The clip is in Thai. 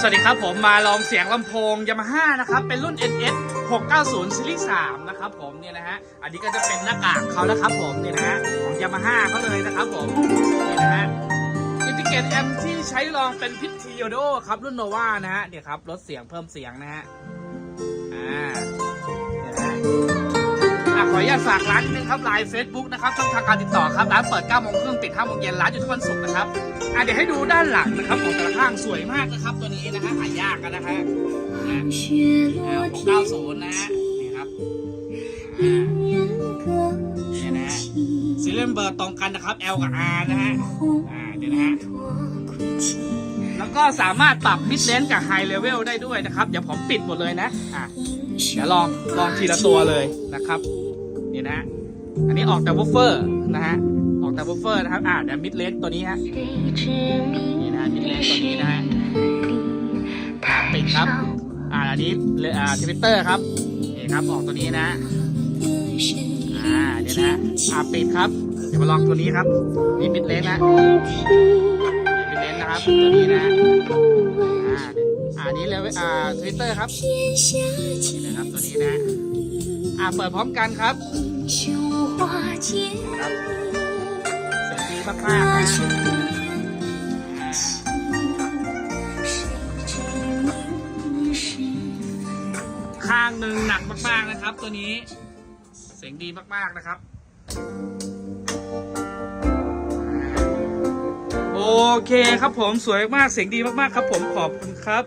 สวัสดีครับผมมาลองเสียงลำโพง Yamaha นะครับ เป็นรุ่น NS 690ซีรีส์3นะครับผมเนี่ยนะฮะอันนี้ก็จะเป็นหน้ากากเขานะครับผมเนี่ยนะฮะของ Yamaha เขาเลยนะครับผมนี่นะฮะอินทิเกตแอมที่ใช้ลองเป็นพิท i โ d โดครับรุ่นโนวานะฮะเนี่ยครับลดเสียงเพิ่มเสียงนะฮะอ่า ฝากร้านนึงครับไลน์เฟซบุ๊กนะครับช่องทางการติดต่อครับร้านเปิด9โมงครึ่งปิด5โมงเย็นร้านอยู่ทุกวันศุกร์นะครับเดี๋ยวให้ดูด้านหลังนะครับของแต่ละข้างสวยมากนะครับ ตัวนี้นะฮะหายากกันนะฮะของ90 นะฮะนี่ครับเนี่ยนะฮะซีเรีนเบอร์ตรงกันนะครับ L กับ R นะฮะอ่าเดี๋ยวนะฮะแล้วก็สามารถปรับมิดเลนกับไฮเลเวลได้ด้วยนะครับ เดี๋ยวผมปิดหมดเลยนะอะเดี๋ยวลองลองทีละตัวเลยนะครับ นี่นะฮะอันนี้ออกแต่วูฟเฟอร์นะฮะออกแต่วูฟเฟอร์นะครับอ่าเดี๋ยวมิดเลนตัวนี้ฮะนี่นะมิดเลนตัวนี้นะฮะปิดครับ อ่าอันนี้เลอ่าทวิตเตอร์ครับนี่ครับออกตัวนี้นะอ่าเดี๋ยวนะอ่าปิดครับ เดี๋ยวมาลองตัวนี้ครับนี่มิดเลนนะมิดเลนนะครับตัวนี้นะอ่าอันนี้เลยอ่าทวิตเตอร์ครับนะครับตัวนี้นะ่าเปิดพร้อมกันครับครับเสียงดีมากๆนะข้างหนึ่งหนักมากๆนะครับ ตัวนี้ เสียงดีมากๆนะครับ โอเคครับผมสวยมากเสียงดีมากๆครับ ผมขอบคุณครับ